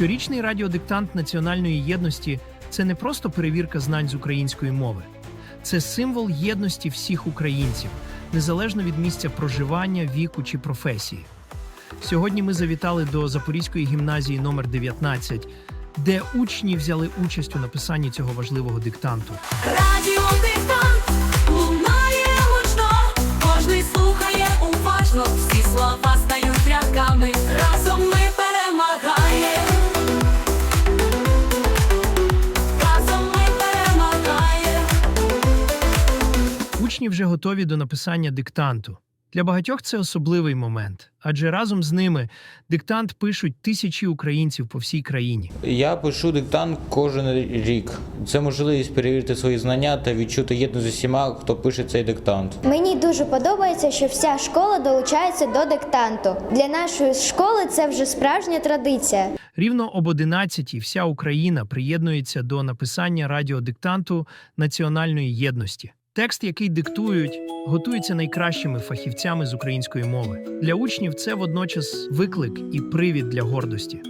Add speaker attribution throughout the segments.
Speaker 1: Щорічний радіодиктант національної єдності це не просто перевірка знань з української мови, це символ єдності всіх українців, незалежно від місця проживання, віку чи професії. Сьогодні ми завітали до Запорізької гімназії номер 19, де учні взяли участь у написанні цього важливого диктанту.
Speaker 2: Радіодиктант
Speaker 1: Учні вже готові до написання диктанту. Для багатьох це особливий момент, адже разом з ними диктант пишуть тисячі українців по всій країні.
Speaker 3: Я пишу диктант кожен рік. Це можливість перевірити свої знання та відчути єдність з усіма, хто пише цей диктант.
Speaker 4: Мені дуже подобається, що вся школа долучається до диктанту. Для нашої школи це вже справжня традиція.
Speaker 1: Рівно об 11 вся Україна приєднується до написання радіодиктанту національної єдності. Текст, який диктують, готується найкращими фахівцями з української мови. Для учнів це водночас виклик і привід для гордості.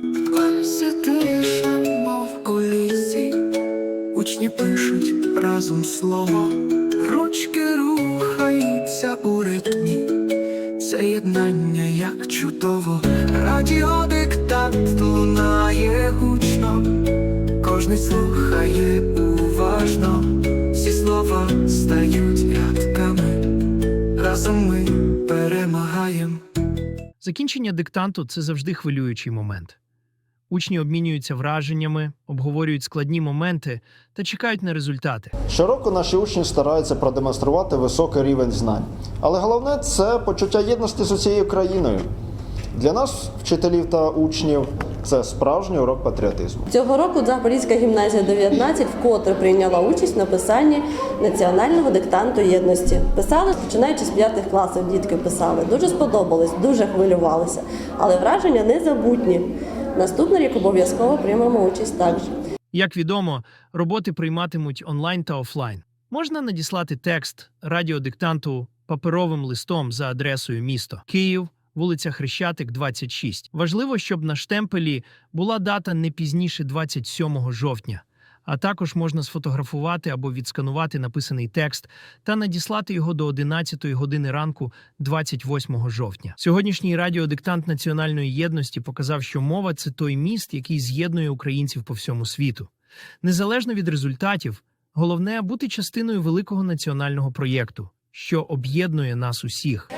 Speaker 5: Мов у лісі, учні пишуть разом слово, ручки рухаються у ритмі, це єднання як чудово, радіодиктант лунає гучно, кожний слухає стають рядками, разом ми перемагаємо.
Speaker 1: Закінчення диктанту це завжди хвилюючий момент. Учні обмінюються враженнями, обговорюють складні моменти та чекають на результати.
Speaker 6: Щороку наші учні стараються продемонструвати високий рівень знань. Але головне це почуття єдності з усією країною. Для нас, вчителів та учнів, це справжній урок патріотизму.
Speaker 7: Цього року Запорізька гімназія 19 вкотре прийняла участь в написанні національного диктанту єдності. Писали, починаючи з п'ятих класів, дітки писали. Дуже сподобалось, дуже хвилювалися. Але враження незабутні. Наступний рік обов'язково приймемо участь також.
Speaker 1: Як відомо, роботи прийматимуть онлайн та офлайн. Можна надіслати текст радіодиктанту паперовим листом за адресою місто Київ, вулиця Хрещатик, 26. Важливо, щоб на штемпелі була дата не пізніше 27 жовтня. А також можна сфотографувати або відсканувати написаний текст та надіслати його до 11 години ранку 28 жовтня. Сьогоднішній радіодиктант національної єдності показав, що мова це той міст, який з'єднує українців по всьому світу. Незалежно від результатів, головне бути частиною великого національного проєкту, що об'єднує нас усіх.